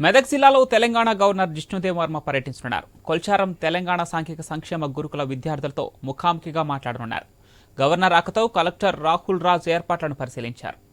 మెదక్ జిల్లాలో తెలంగాణ గవర్నర్ జిష్ణుదేవ్ వర్మ పర్యటించనున్నారు. కొల్చారం తెలంగాణ సాంఘిక సంక్షేమ గురుకుల విద్యార్థులతో ముఖాముఖిగా మాట్లాడనున్నారు. గవర్నర్ రాకతో కలెక్టర్ రాహుల్ రాజ్ ఏర్పాట్లను పరిశీలించారు.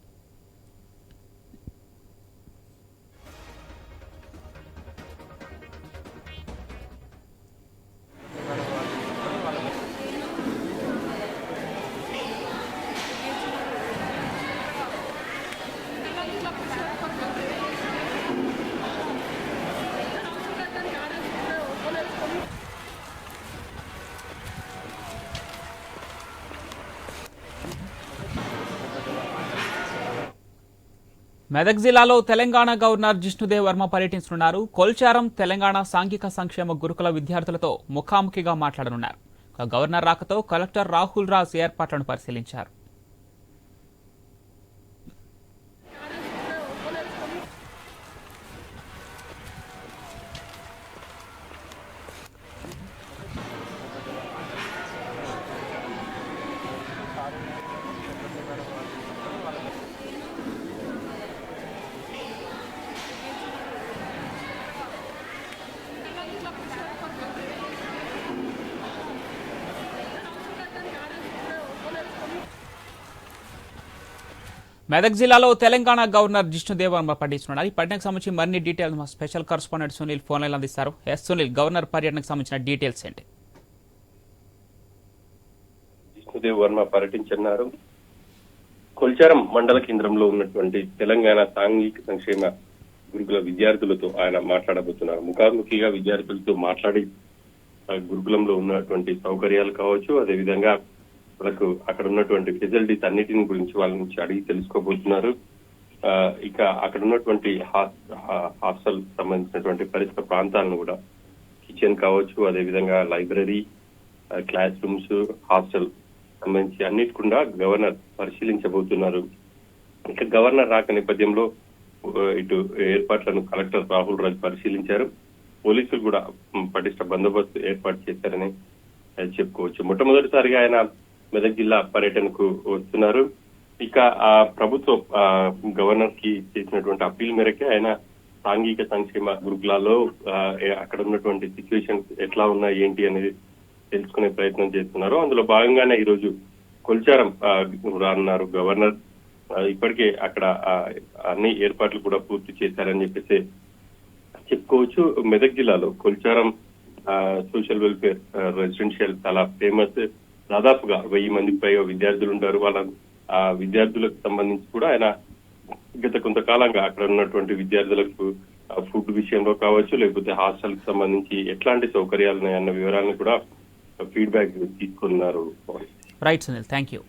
మెదక్ జిల్లాలో తెలంగాణ గవర్నర్ జిష్ణుదేవ్ వర్మ పర్యటించనున్నారు. కొల్చారం తెలంగాణ సాంఘిక సంక్షేమ గురుకుల విద్యార్థులతో ముఖాముఖిగా మాట్లాడనున్నారు. గవర్నర్ రాకతో కలెక్టర్ రాహుల్ రాజ్ ఏర్పాట్లను పరిశీలించారు. మెదక్ జిల్లాలో తెలంగాణ గవర్నర్ జిష్ణుదేవర్మ వర్మ పర్యటిస్తున్నారు ఈ పర్యటనకు సంబంధించి మరిన్ని డీటెయిల్స్ మా special correspondent Sunil phone line అందిస్తారు. ఎస్ సునీల్ గవర్నర్ పర్యటనకు సంబంధించిన డీటెయిల్స్ ఏంటి? జిష్ణుదేవ్ వర్మ పర్యటించన్నారు కొల్చారం మండల కేంద్రంలో ఉన్నటువంటి తెలంగాణ సాంఘిక సంక్షేమ గురుకుల విద్యార్థులతో ఆయన మాట్లాడబోతున్నారు. ముఖాముఖిగా విద్యార్థులతో మాట్లాడి ఆ, గురుకులంలో ఉన్నటువంటి సౌకర్యాలు కావచ్చు అదేవిధంగా వాళ్ళకు అక్కడ ఉన్నటువంటి ఫెసిలిటీస్ అన్నిటిని గురించి వాళ్ళ నుంచి అడిగి తెలుసుకోబోతున్నారు. ఆ, ఇక అక్కడ ఉన్నటువంటి హాస్- హాస్టల్ సంబంధించినటువంటి పరిసర ప్రాంతాలను కూడా కిచెన్ కావచ్చు అదేవిధంగా లైబ్రరీ క్లాస్ రూమ్స్ హాస్టల్ సంబంధించి అన్నిటి కూడా గవర్నర్ పరిశీలించబోతున్నారు. ఇక గవర్నర్ రాక నేపథ్యంలో ఇటు ఏర్పాట్లను కలెక్టర్ రాహుల్ రాజ్ పరిశీలించారు. పోలీసులు కూడా పటిష్ట బందోబస్తు ఏర్పాటు చేశారని చెప్పుకోవచ్చు. మొట్టమొదటిసారిగా ఆయన మెదక్ జిల్లా పర్యటనకు వస్తున్నారు. ఇక ఆ ప్రభుత్వం ఆ, గవర్నర్కి చేసినటువంటి అప్పీల్ మేరకే ఆయన సాంఘిక సంక్షేమ గురుకులాల్లో అక్కడ ఉన్నటువంటి సిచ్యువేషన్ ఎట్లా ఉన్నా ఏంటి అనేది తెలుసుకునే ప్రయత్నం చేస్తున్నారు. అందులో భాగంగానే ఈరోజు కొల్చారం రానున్నారు గవర్నర్. ఇప్పటికే అక్కడ ఆ, అన్ని ఏర్పాట్లు కూడా పూర్తి చేశారని చెప్పేసి చెప్పుకోవచ్చు. మెదక్ జిల్లాలో కొల్చారం ఆ, సోషల్ వెల్ఫేర్ రెసిడెన్షియల్ చాలా ఫేమస్ దాదాపుగా వెయ్యి మందికి పైగా విద్యార్థులు ఉంటారు. వాళ్ళ ఆ విద్యార్థులకు సంబంధించి కూడా ఆయన గత కొంతకాలంగా అక్కడ ఉన్నటువంటి విద్యార్థులకు ఫుడ్ విషయంలో కావచ్చు లేకపోతే హాస్టల్కి సంబంధించి ఎట్లాంటి సౌకర్యాలు ఉన్నాయన్న వివరాలను కూడా ఫీడ్బ్యాక్ తీసుకున్నారు. Right Sunil thank you